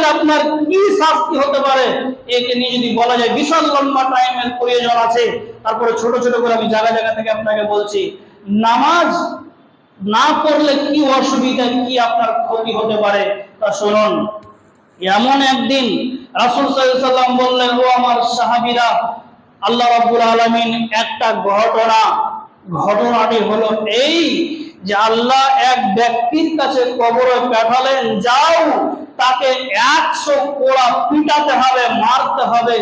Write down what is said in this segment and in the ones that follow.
করলে আপনার কি শাস্তি হতে পারে? একে নিয়ে যদি বলা যায়, বিশাল লম্বা টাইমের প্রয়োজন আছে। তারপরে ছোট ছোট করে আমি জায়গা জায়গা থেকে আপনাকে বলছি, নামাজ না পড়লে কি অসুবিধা, কি আপনার ক্ষতি হতে পারে? তা শুনুন, এমন একদিন রাসূল সাল্লাম বললেন, ও আমার সাহাবীরা, আল্লাহ রাব্বুল আলামিন একটা ঘটনা, ঘটনাটি হলো এই যে আল্লাহ এক ব্যক্তির কাছে কবরে পাঠালেন, যাও, তাকে একশো কোড়া পিটাতে হবে, মারতে হবে,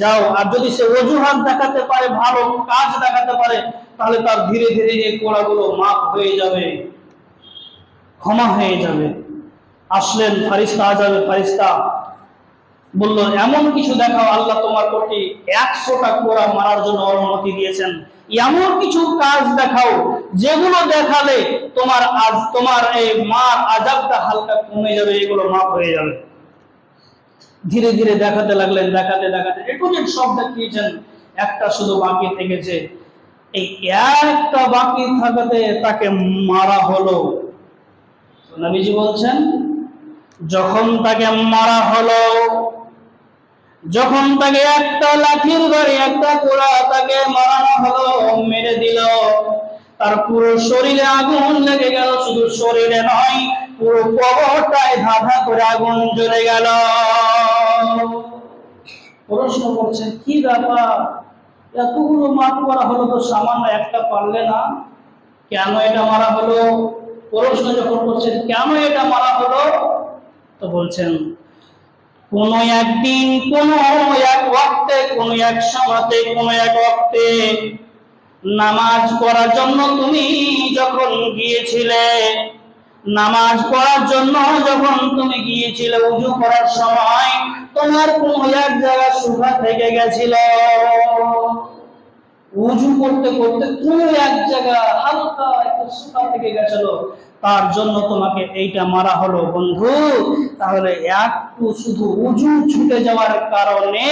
যাও। আর যদি সে অজুহাত দেখাতে পারে, ভালো কাজ দেখাতে পারে, তাহলে তার ধীরে ধীরে এই কোড়াগুলো মাপ হয়ে যাবে, ক্ষমা হয়ে যাবে। আসলেন ফারিস্তা আজাবে ফারিস্তা। বলল, এমন কিছু দেখাও, আল্লাহ তোমার প্রতি একশোটা কোড়া মারার জন্য অনুমতি দিয়েছেন। এমন কিছু কাজ দেখাও, যেগুলো দেখালে তোমার আজ, তোমার এই মার আজাবটা হালকা কমে যাবে, এগুলো মাপ হয়ে যাবে। ধীরে ধীরে দেখাতে লাগলেন, দেখাতে দেখাতে একটু যে সব দেখিয়েছেন। একটা শুধু বাকি থেকেছে। এই একটা বাকি থাকাতে তাকে মারা হলো। নবীজি বলছেন, যখন তাকে মারা হলো যখন তাকে একটা লাঠির ধরে একটা কোড়া তাকে মারানো হলো, মেরে দিল। তার পুরো শরীরে আগুন লেগে গেল, শুধু শরীরে নয়, পুরো কবরটায় ধাঁধা করে আগুন জ্বলে গেল। প্রশ্ন করছেন কি ব্যাপার? এতগুলো মাপ করা হলো তো সামান্য একটা পারলে না? কেন এটা মারা হলো? প্রশ্ন যখন করছেন কেন এটা মারা হলো? তো বলছেন কোন একদিন, কোন এক ওয়াক্তে, কোন এক সময়তে, কোন এক ওয়াক্তে নামাজ পড়ার জন্য তুমি যখন গিয়েছিলে, নামাজ পড়ার জন্য যখন তুমি গিয়েছিলে উজু করার সময়, তোমার কোন এক জায়গা সুখা থেকে গেছিল। উজু করতে করতে কোন এক জায়গা হালকা একটু শুকা থেকে গেছিল। তার জন্য তোমাকে এইটা মারা হলো। বন্ধু, তাহলে একটু শুধু উজু ছুটে যাওয়ার কারণে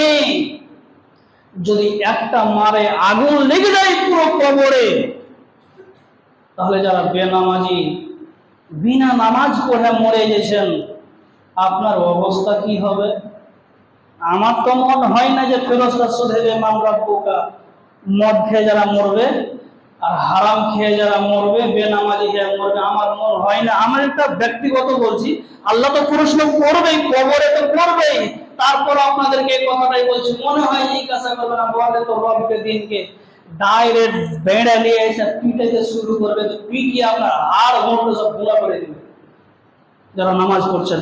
যদি একটা মারে আগুন লেগে যায় পুরো কবরে, তাহলে যারা বেনামাজি বিনা নামাজ পড়ে মরে গেছেন, আপনার অবস্থা কি হবে? আমার তো মন হয় না যে ফেরস্তা শুধেবে মামলা পোকা মদ খেয়ে যারা মরবে আর হারাম খেয়ে যারা মরবে, বেনামাজি হয়ে মরবে, আমার মন হয় না। আমার একটা ব্যক্তিগত বলছি, আল্লাহ তো প্রশ্ন করবেই কবরে তো করবেই তারপর আপনাদেরকে এই কথাটাই বলছি, মনে হয় এই কাজটা করবে না, বলে তো রবকে, দিনকে ডাইরেক্ট বেড়ে নিয়ে এসে পিটাইতে শুরু করবে। তো পিটিয়ে আপনার হাড় মোটে সব গুঁড়া করে দিবে। যারা নামাজ পড়ছেন